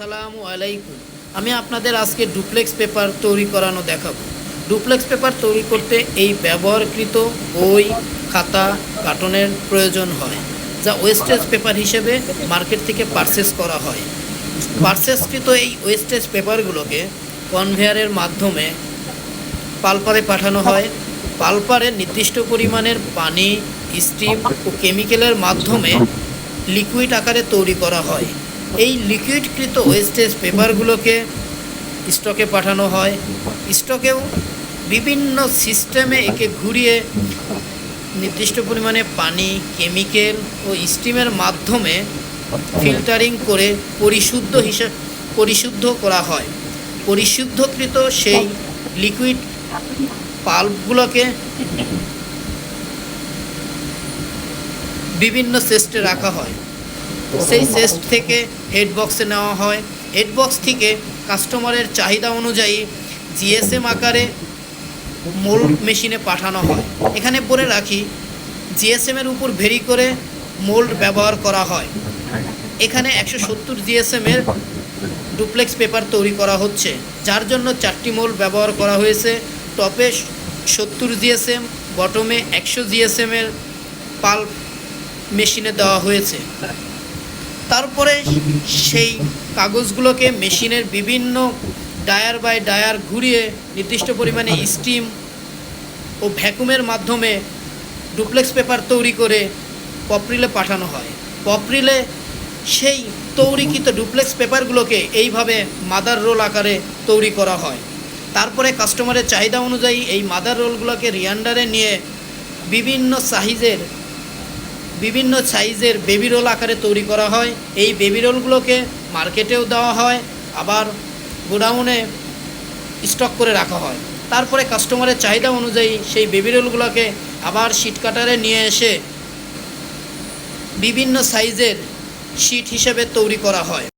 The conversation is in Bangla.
আসসালামু আলাইকুম। আমি আপনাদের আজকে ডুপ্লেক্স পেপার তৈরি করানো দেখাবো। ডুপ্লেক্স পেপার তৈরি করতে এই ব্যবহারকৃত বই, খাতা, কার্টনের প্রয়োজন হয়, যা ওয়েস্টেজ পেপার হিসেবে মার্কেট থেকে পারচেস করা হয়। পারচেসকৃত এই ওয়েস্টেজ পেপারগুলোকে কনভেয়ারের মাধ্যমে পালপারে পাঠানো হয়। পালপারে নির্দিষ্ট পরিমাণের পানি, স্টিম ও কেমিক্যালের মাধ্যমে লিকুইড আকারে তৈরি করা হয়। এই লিকুইডকৃত ওয়েস্টেজ পেপারগুলোকে স্টকে পাঠানো হয়। স্টকেও বিভিন্ন সিস্টেমে একে ঘুরিয়ে নির্দিষ্ট পরিমাণে পানি, কেমিক্যাল ও স্টিমের মাধ্যমে ফিল্টারিং করে পরিশুদ্ধ হিসেবে পরিশুদ্ধ করা হয়। পরিশুদ্ধকৃত সেই লিকুইড পাল্পগুলোকে বিভিন্ন সেস্টে রাখা হয়। সেই সেস্ট থেকে হেড বক্সে নেওয়া হয়। হেড বক্স থেকে কাস্টমারের চাহিদা অনুযায়ী জিএসএম আকারে মোল্ড মেশিনে পাঠানো হয়। এখানে বলে রাখি জিএসএমের উপর ভেরি করে মোল্ড ব্যবহার করা হয়। এখানে একশো সত্তর জিএসএমের ডুপ্লেক্স পেপার তৈরি করা হচ্ছে, যার জন্য চারটি মোল্ড ব্যবহার করা হয়েছে। টপে সত্তর জিএসএম বটমে একশো জিএসএমের পাল্প মেশিনে দেওয়া হয়েছে। তারপরে সেই কাগজগুলোকে মেশিনের বিভিন্ন ডায়ার বাই ডায়ার ঘুরিয়ে নির্দিষ্ট পরিমাণে স্টিম ও ভ্যাকুমের মাধ্যমে ডুপ্লেক্স পেপার তৈরি করে পপরিলে পাঠানো হয়। পপরিলে সেই তৈরিকৃত ডুপ্লেক্স পেপারগুলোকে এইভাবে মাদার রোল আকারে তৈরি করা হয়। তারপরে কাস্টমারের চাহিদা অনুযায়ী এই মাদার রোলগুলোকে রিয়ান্ডারে নিয়ে বিভিন্ন সাইজের বিভিন্ন সাইজের বেবি রোল আকারে তৈরি করা হয়। এই বেবি রোলগুলোকে মার্কেটেও দেওয়া হয়, আবার গোডাউনে স্টক করে রাখা হয়। তারপরে কাস্টমারের চাহিদা অনুযায়ী সেই বেবি রোলগুলোকে আবার শিট কাটারে নিয়ে এসে বিভিন্ন সাইজের শিট হিসেবে তৈরি করা হয়।